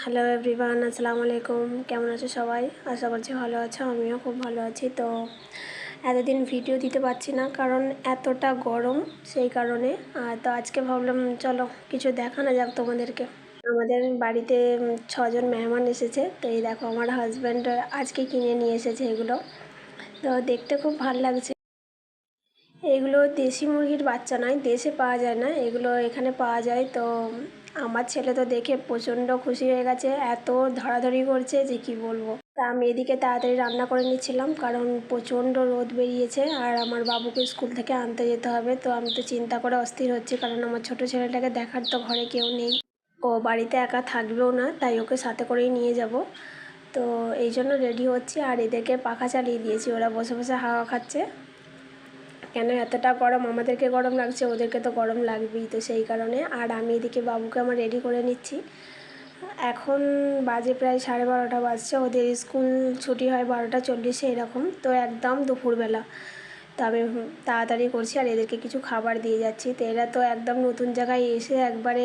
Hello everyone আসসালামু আলাইকুম কেমন আছো সবাই? আশা করছি ভালো আছো, আমিও খুব ভালো আছি। তো এতদিন ভিডিও দিতে পারছি না, কারণ এতটা গরম সেই কারণে। আর তো আজকে ভাবলাম, চলো কিছু দেখানো যাক তোমাদেরকে। আমাদের বাড়িতে ছজন মেহমান এসেছে। তো এই দেখো, আমার হাজব্যান্ড আজকে কিনে নিয়ে এসেছে এগুলো। তো দেখতে খুব ভালো লাগছে। এগুলো দেশি মুরগির বাচ্চা নয়, দেশে পাওয়া যায় না। এগুলো এখানে পাওয়া যায়। তো আমার ছেলে তো দেখে প্রচণ্ড খুশি হয়ে গেছে, এত ধরাধরি করছে যে কি বলব। তা আমি এদিকে তাড়াতাড়ি রান্না করে নিচ্ছিলাম, কারণ প্রচণ্ড রোদ বেরিয়েছে আর আমার বাবুকে স্কুল থেকে আনতে যেতে হবে, তো আমি তো চিন্তা করে অস্থির হচ্ছি, কারণ আমার ছোট ছেলেটাকে দেখার তো ঘরে কেউ নেই। ও বাড়িতে একা থাকবেও না, তাই ওকে সাথে করেই নিয়ে যাব। তো এই জন্য রেডি হচ্ছি আর এদেরকে পাখা চালিয়ে দিয়েছি, ওরা বসে বসে হাওয়া খাচ্ছে। কেন এতটা গরম? আমাদেরকে গরম লাগছে, ওদেরকে তো গরম লাগবেই তো সেই কারণে। আর আমি এদিকে বাবুকে আমার রেডি করে নিচ্ছি। এখন বাজে প্রায় সাড়ে বারোটা বাজছে, ওদের স্কুল ছুটি হয় বারোটা চল্লিশে এরকম, তো একদম দুপুরবেলা। তো আমি তাড়াতাড়ি করছি আর এদেরকে কিছু খাবার দিয়ে যাচ্ছি। তো এরা তো একদম নতুন জায়গায় এসে একবারে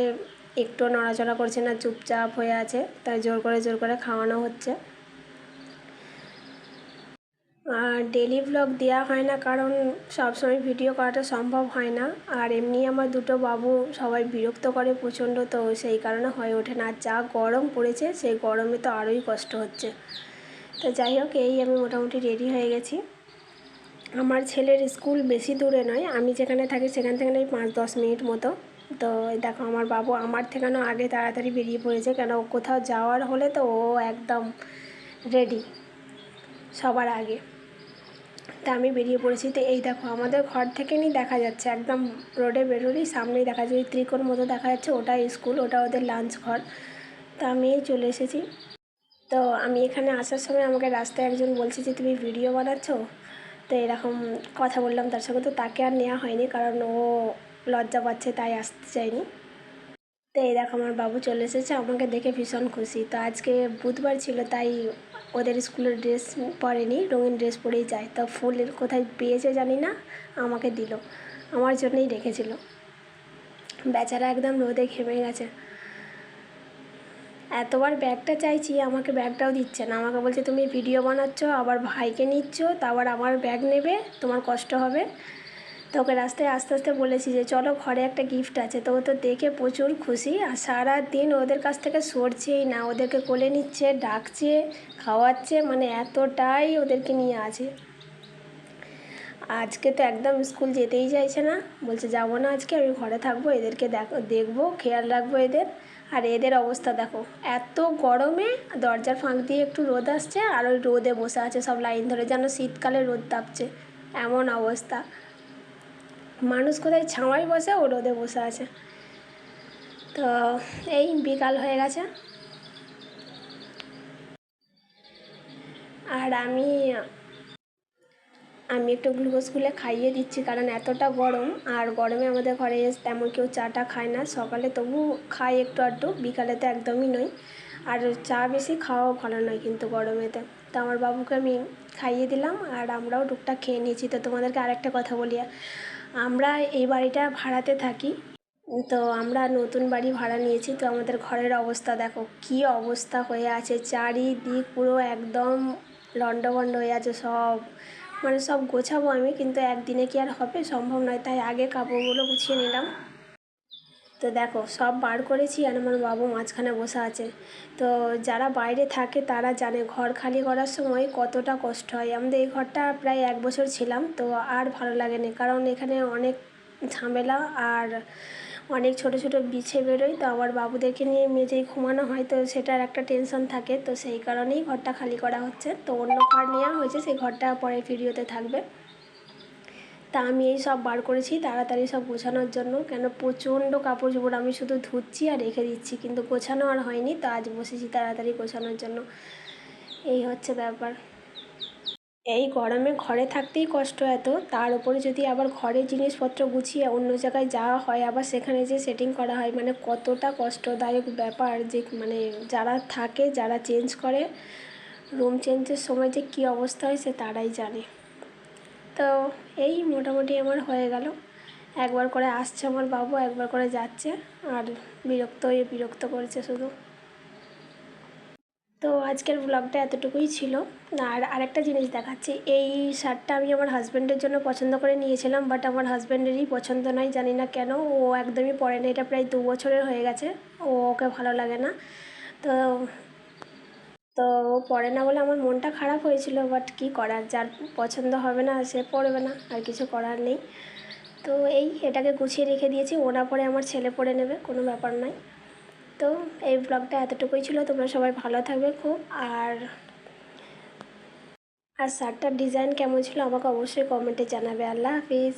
একটু নড়াচড়া করছে না, চুপচাপ হয়ে আছে, তাই জোর করে জোর করে খাওয়ানো হচ্ছে। আর ডেলি ব্লগ দেওয়া হয় না, কারণ সবসময় ভিডিও করাটা সম্ভব হয় না। আর এমনি আমার দুটো বাবু সবাই বিরক্ত করে প্রচণ্ড, তো সেই কারণে হয়ে ওঠে না। আর যা গরম পড়েছে, সেই গরমে তো আরোই কষ্ট হচ্ছে। তো যাই হোক, এই আমি মোটামুটি রেডি হয়ে গেছি। আমার ছেলের স্কুল বেশি দূরে নয়, আমি যেখানে থাকি সেখান থেকে নেই পাঁচ দশ মিনিট মতো। তো দেখো, আমার বাবু আমার থেকেও আগে তাড়াতাড়ি বেরিয়ে পড়েছে, কেন কোথাও যাওয়ার হলে তো ও একদম রেডি সবার আগে। তা আমি বেরিয়ে পড়েছি। তো এই দেখো, আমাদের ঘর থেকে নিয়ে দেখা যাচ্ছে, একদম রোডে বেরোলেই সামনেই দেখা যাচ্ছে ত্রিকোণ মতো দেখা যাচ্ছে ওটাই স্কুল ওটা ওদের লাঞ্চ ঘর। তো আমি চলে এসেছি। তো আমি এখানে আসার সময় আমাকে রাস্তায় একজন বলছে যে, তুমি ভিডিও বানাচ্ছ? তো এরকম কথা বললাম তার সঙ্গে। তো তাকে আর নেওয়া হয়নি, কারণ ও লজ্জা পাচ্ছে, তাই আসতে চায়নি তো এই দেখো, আমার বাবু চলে এসেছে, আমাকে দেখে ভীষণ খুশি। তো আজকে বুধবার ছিল, তাই ওদের স্কুলের ড্রেস পরেনি, রঙিন ড্রেস পরেই যায়। তা ফুল কোথায় পেয়েছে জানি না, আমাকে দিল। আমার জন্যই রেখেছিল। বেচারা একদম রোদে ঘেমে গেছে। এতবার ব্যাগটা চাইছি, আমাকে ব্যাগটাও দিচ্ছে না। আমাকে বলছে, তুমি ভিডিও বানাচ্ছ, আবার ভাইকে নিচ্ছ, তা আবার আমার ব্যাগ নেবে, তোমার কষ্ট হবে। তো ওকে রাস্তায় আস্তে আস্তে বলেছি যে, চলো ঘরে একটা গিফট আছে। তো ও তো দেখে প্রচুর খুশি। আর সারা দিন ওদের কাছ থেকে সরছেই না। ওদেরকে কোলে নিচ্ছে, ডাকছে, খাওয়াচ্ছে মানে এতটাই ওদেরকে নিয়ে আছে। আজকে তো একদম স্কুল যেতেই চাইছে না। বলছে, যাব না আজকে, আমি ঘরে থাকব, এদেরকে দেখব, খেয়াল রাখব এদের। আর এদের অবস্থা দেখো, এত গরমে দরজার ফাঁক দিয়ে একটু রোদ আসছে, আর ওই রোদে বসে আছে সব লাইন ধরে, যেন শীতকালে রোদ তাপছে। এমন অবস্থা। মানুষ কোথায় ছাওয়াই বসে ও রোদে বসে আছে। তো এই বিকাল হয়ে গেছে। আর আমি আমি একটু গ্লুকোজ খুলে খাইয়ে দিচ্ছি, কারণ এতটা গরম। আর গরমে আমাদের ঘরে এসে তেমন কেউ চাটা খায় না। সকালে তবু খাই একটু আধটু, বিকালে তো একদমই নয় আর চা বেশি খাওয়াও ভালো নয় কিন্তু গরমেতে। তো আমার বাবুকে আমি খাইয়ে দিলাম, আর আমরাও টুকটাক খেয়ে নিয়েছি। তো তোমাদেরকে আরেকটা কথা বলি। আমরা এই বাড়িটা ভাড়াতে থাকি। তো আমরা নতুন বাড়ি ভাড়া নিয়েছি। তো আমাদের ঘরের অবস্থা দেখো, কি অবস্থা হয়ে আছে। চারিদিক পুরো একদম লন্ডভন্ড হয়ে আছে সব। মানে সব গোছাবো আমি, কিন্তু একদিনে কি আর হবে? সম্ভব নয়। তাই আগে কাপড়গুলো গুছিয়ে নিলাম। তো দেখো, সব বার করেছি আর আমার বাবু মাঝখানে বসে আছে। তো যারা বাইরে থাকে তারা জানে ঘর খালি করার সময় কতটা কষ্ট হয়। আমাদের এই ঘরটা প্রায় এক বছর ছিলাম, তো আর ভালো লাগেনি। কারণ এখানে অনেক ঝামেলা আর অনেক ছোট ছোট বিছে বেরোয়, তো আমার বাবুদেরকে নিয়ে মেঝেই ঘুমানো হয়, তো সেটার একটা টেনশন থাকে। তো সেই কারণেই ঘরটা খালি করা হচ্ছে। তো অন্য ঘর নেওয়া হয়েছে, সেই ঘরটা পরে ভিডিওতে থাকবে। তা আমি এই সব বার করেছি তাড়াতাড়ি সব গোছানোর জন্য। কেন? প্রচণ্ড কাপড় চোপড় আমি শুধু ধুচ্ছি আর রেখে দিচ্ছি। কিন্তু গোছানো আর হয়নি, তো আজ বসেছি তাড়াতাড়ি গোছানোর জন্য। এই হচ্ছে ব্যাপার। এই গরমে ঘরে থাকতেই কষ্ট এত। তার উপরে যদি আবার ঘরের জিনিসপত্র গুছিয়ে অন্য জায়গায় যাওয়া হয়, আবার সেখানে যে সেটিং করা হয় মানে কতটা কষ্টদায়ক ব্যাপার যে মানে যারা থাকে, যারা চেঞ্জ করে রুম চেঞ্জের সময় যে কী অবস্থা হয় সে তারাই জানে। তো এই মোটামুটি আমার হয়ে গেল। একবার করে আসছে আমার বাবু, একবার করে যাচ্ছে। আর বিরক্ত হয়ে বিরক্ত করছে শুধু। তো আজকের ব্লগটা এতটুকুই ছিল। আর আরেকটা জিনিস দেখাচ্ছি। এই শার্টটা আমি আমার হাজব্যান্ডের জন্য পছন্দ করে নিয়েছিলাম বাট আমার হাজব্যান্ডেরই পছন্দ নয়, জানি না কেন। ও একদমই পরে না, এটা প্রায় দু বছরের হয়ে গেছে। ও ওকে ভালো লাগে না। তো তো ও পরে না বলে আমার মনটা খারাপ হয়েছিল বাট কী করার? যার পছন্দ হবে না, সে পড়বে না, আর কিছু করার নেই। তো এই এটাকে গুছিয়ে রেখে দিয়েছি, ও না পরে আমার ছেলে পরে নেবে, কোনো ব্যাপার নয়। তো এই ব্লগটা এতটুকুই ছিল, তোমরা সবাই ভালো থাকবে খুব, আর আর শার্টটার ডিজাইন কেমন ছিল আমাকে অবশ্যই কমেন্টে জানাবে। আল্লাহ হাফিজ।